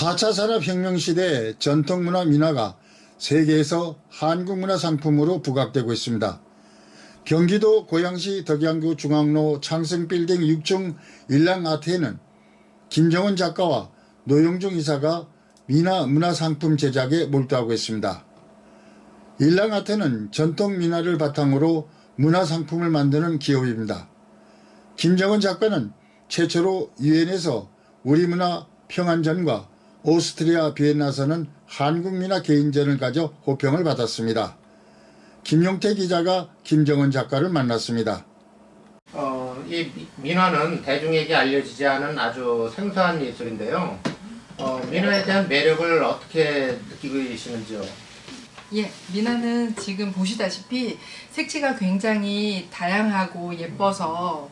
4차 산업혁명 시대 전통문화 민화가 세계에서 한국문화 상품으로 부각되고 있습니다. 경기도 고양시 덕양구 중앙로 창승빌딩 6층 일랑아트에는 김정은 작가와 노영중 이사가 민화 문화상품 제작에 몰두하고 있습니다. 일랑아트는 전통 민화를 바탕으로 문화상품을 만드는 기업입니다. 김정은 작가는 최초로 유엔에서 우리 문화 평안전과 오스트리아 비엔나서는 한국 민화 개인전을 가져 호평을 받았습니다. 김용태 기자가 김정은 작가를 만났습니다. 어, 이 미- 민화는 대중에게 알려지지 않은 아주 생소한 예술인데요. 어, 민화에 대한 매력을 어떻게 느끼고 계시는지요? 예, 미나는 지금 보시다시피 색채가 굉장히 다양하고 예뻐서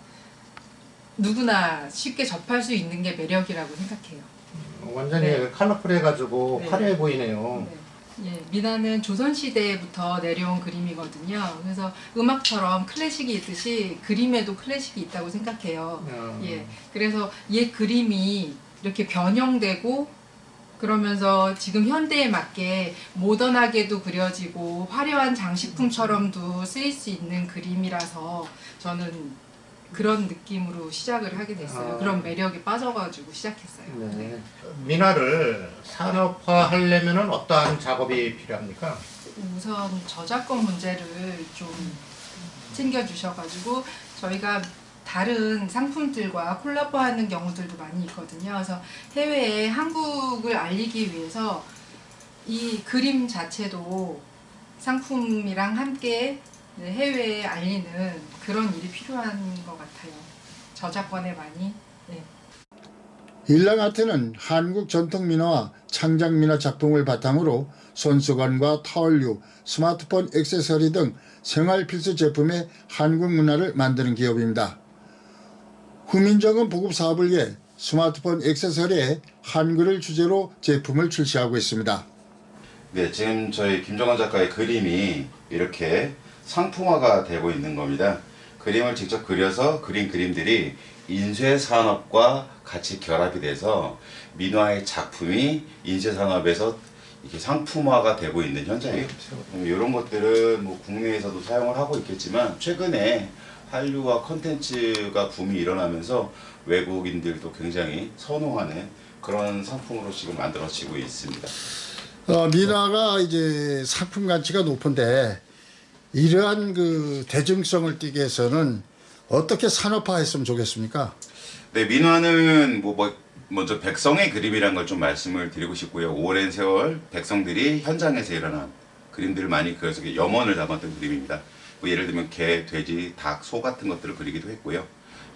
누구나 쉽게 접할 수 있는 게 매력이라고 생각해요. 완전히 네. 컬러풀해가지고 네. 화려해 보이네요. 네. 예, 미나는 조선시대부터 내려온 그림이거든요. 그래서 음악처럼 클래식이 있듯이 그림에도 클래식이 있다고 생각해요. 음. 예, 그래서 옛 그림이 이렇게 변형되고 그러면서 지금 현대에 맞게 모던하게도 그려지고 화려한 장식품처럼도 쓰일 수 있는 그림이라서 저는 그런 느낌으로 시작을 하게 됐어요. 아. 그런 매력에 빠져가지고 시작했어요. 네. 민화를 산업화하려면 어떠한 작업이 필요합니까? 우선 저작권 문제를 좀 챙겨주셔가지고 저희가 다른 상품들과 콜라보하는 경우들도 많이 있거든요. 그래서 해외에 한국을 알리기 위해서 이 그림 자체도 상품이랑 함께 네, 해외에 알리는 그런 일이 필요한 것 같아요. 저작권에 많이. 네. 일랑아트는 한국 전통 민화와 창작 민화 작품을 바탕으로 손수건과 타월류, 스마트폰 액세서리 등 생활 필수 제품의 한국 문화를 만드는 기업입니다. 후민정음 보급 사업을 위해 스마트폰 액세서리에 한글을 주제로 제품을 출시하고 있습니다. 네, 지금 저희 김정원 작가의 그림이 이렇게 상품화가 되고 있는 겁니다. 그림을 직접 그려서 그린 그림들이 인쇄 산업과 같이 결합이 돼서 민화의 작품이 인쇄 산업에서 이렇게 상품화가 되고 있는 현장이에요. 이런 것들은 뭐 국내에서도 사용을 하고 있겠지만 최근에 한류와 컨텐츠가 붐이 일어나면서 외국인들도 굉장히 선호하는 그런 상품으로 지금 만들어지고 있습니다. 어, 민화가 이제 상품 가치가 높은데 이러한 그 대중성을 띠기 위해서는 어떻게 산업화했으면 좋겠습니까? 네, 민화는 뭐, 뭐 먼저 백성의 그림이란 걸 좀 말씀을 드리고 싶고요. 오랜 세월 백성들이 현장에서 일어난 그림들을 많이 그려서 염원을 담았던 그림입니다. 뭐 예를 들면 개, 돼지, 닭, 소 같은 것들을 그리기도 했고요.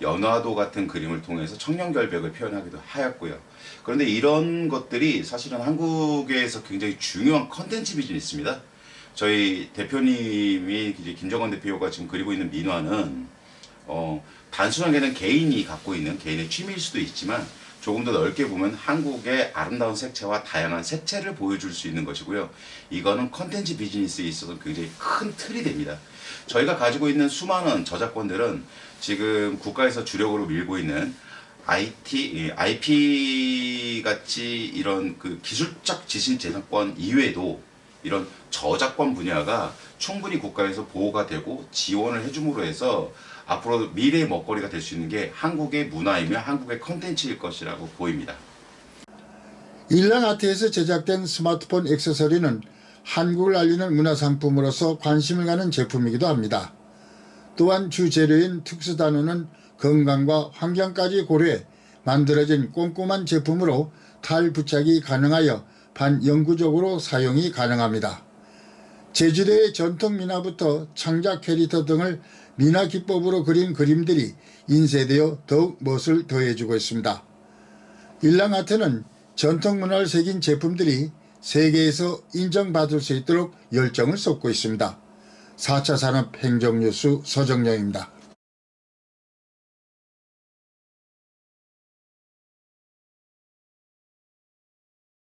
연화도 같은 그림을 통해서 청년결벽을 표현하기도 하였고요. 그런데 이런 것들이 사실은 한국에서 굉장히 중요한 컨텐츠 비즈니스입니다. 저희 대표님이 이제 김정원 대표가 지금 그리고 있는 민화는 어, 단순하게 는 개인이 갖고 있는 개인의 취미일 수도 있지만 조금 더 넓게 보면 한국의 아름다운 색채와 다양한 색채를 보여줄 수 있는 것이고요. 이거는 컨텐츠 비즈니스에 있어서 굉장히 큰 틀이 됩니다. 저희가 가지고 있는 수많은 저작권들은 지금 국가에서 주력으로 밀고 있는 IT, 예, IP 같이 이런 그 기술적 지신 재산권 이외에도 이런 저작권 분야가 충분히 국가에서 보호가 되고 지원을 해줌으로 해서 앞으로 미래의 먹거리가 될 수 있는 게 한국의 문화이며 한국의 컨텐츠일 것이라고 보입니다. 일랑아트에서 제작된 스마트폰 액세서리는 한국을 알리는 문화상품으로서 관심을 가는 제품이기도 합니다. 또한 주 재료인 특수단어는 건강과 환경까지 고려해 만들어진 꼼꼼한 제품으로 탈부착이 가능하여 반영구적으로 사용이 가능합니다. 제주도의 전통 민화부터 창작 캐릭터 등을 민화 기법으로 그린 그림들이 인쇄되어 더욱 멋을 더해주고 있습니다. 일랑아트는 전통 문화를 새긴 제품들이 세계에서 인정받을 수 있도록 열정을 쏟고 있습니다. 4차 산업 행정뉴스 서정영입니다.